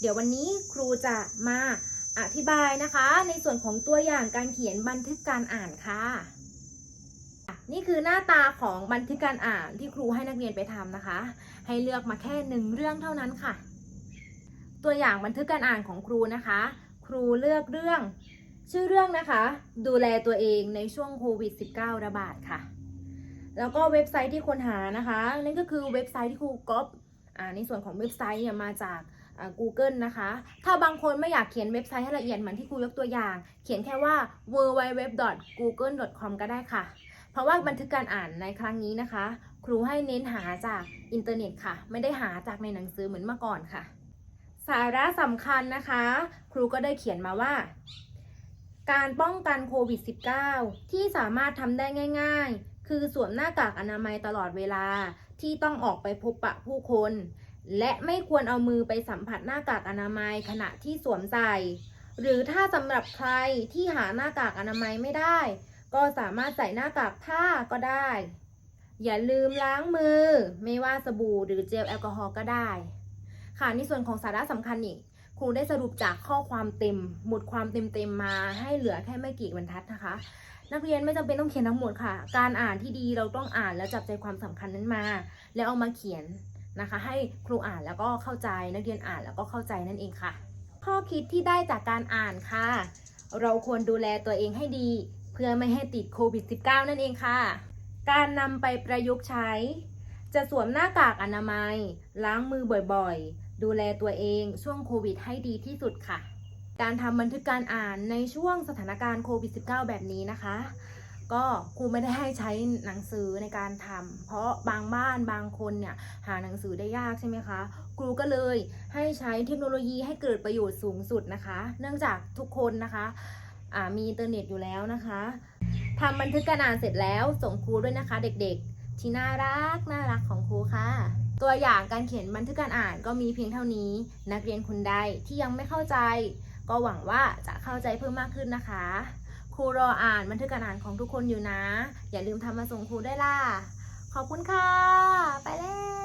เดี๋ยววันนี้ครูจะมาอธิบายนะคะ ในส่วนของตัวอย่างการเขียนบันทึกการอ่านค่ะ นี่คือหน้าตาของบันทึกการอ่านที่ครูให้นักเรียนไปทำนะคะ ให้เลือกมาแค่หนึ่งเรื่องเท่านั้นค่ะ ตัวอย่างบันทึกการอ่านของครูนะคะ ครูเลือกเรื่อง ชื่อเรื่องนะคะ ดูแลตัวเองในช่วงโควิด -19 ระบาดค่ะ แล้วก็เว็บไซต์ที่คนหานะคะ นั่นก็คือเว็บไซต์ที่ครูก๊อปในส่วนของเว็บไซต์เนี่ยมาจาก Google นะคะ ถ้าบางคนไม่อยากเขียนเว็บไซต์ให้ละเอียดเหมือนที่ครูยกตัวอย่าง เขียนแค่ว่า www.google.com ก็ได้ค่ะ เพราะว่าบันทึกการอ่านในครั้งนี้นะคะ ครูให้เน้นหาจากอินเทอร์เน็ตค่ะ ไม่ได้หาจากในหนังสือเหมือนเมื่อก่อนค่ะ สาระสำคัญนะคะ ครูก็ได้เขียนมาว่า การป้องกันโควิด -19 ที่สามารถทำได้ง่าย ๆ คือสวมหน้ากากอนามัยตลอดเวลาที่ต้องออกไปพบปะผู้คน และไม่ควรเอามือไปสัมผัสหน้ากากอนามัยขณะที่สวมใส่ หรือถ้าสำหรับใครที่หาหน้ากากอนามัยไม่ได้ ก็สามารถใส่หน้ากากผ้าก็ได้ อย่าลืมล้างมือ ไม่ว่าสบู่หรือเจลแอลกอฮอล์ก็ได้ ค่ะในส่วนของสาระสำคัญอีกครูได้สรุปจากข้อความเต็ม หมดความเต็มๆมาให้เหลือแค่ไม่กี่บรรทัดนะคะ นักเรียนไม่จำเป็นต้องเขียนทั้งหมดค่ะ การอ่านที่ดีเราต้องอ่านแล้วจับใจความสำคัญนั้นมา แล้วเอามาเขียน นะคะ ให้ครูอ่านแล้วก็เข้าใจนักเรียนอ่านแล้วก็เข้าใจนั่นเองค่ะ ข้อคิดที่ได้จากการอ่านค่ะ เราควรดูแลตัวเองให้ดี เพื่อไม่ให้ติดโควิด -19 นั่นเองค่ะ การนำไปประยุกต์ใช้ จะสวมหน้ากากอนามัย ล้างมือบ่อยๆ ดูแลตัวเองช่วงโควิด ให้ดีที่สุดค่ะ การทำบันทึกการอ่านในช่วงสถานการณ์โควิด -19 แบบนี้นะคะ ก็ครูไม่ได้ให้ใช้หนังสือในการทำเพราะบางบ้านบางคนเนี่ยหาหนังสือได้ยากใช่ไหมคะครูก็เลยให้ใช้เทคโนโลยีให้เกิดประโยชน์สูงสุดนะคะ เนื่องจากทุกคนนะคะมีอินเทอร์เน็ตอยู่แล้วนะคะทำบันทึกการอ่านเสร็จแล้วส่งครูด้วยนะคะ เด็กๆ ที่น่ารักน่ารักของครูค่ะ ตัวอย่างการเขียนบันทึกการอ่านก็มีเพียงเท่านี้ นักเรียนคนใดที่ยังไม่เข้าใจ ก็หวังว่าจะเข้าใจเพิ่มมากขึ้นนะคะ ครูรออ่านบันทึกการอ่านของทุกคนอยู่นะ อย่าลืมทำมาส่งครูได้วยล่ะ ขอบคุณค่ะ ไปแล้ว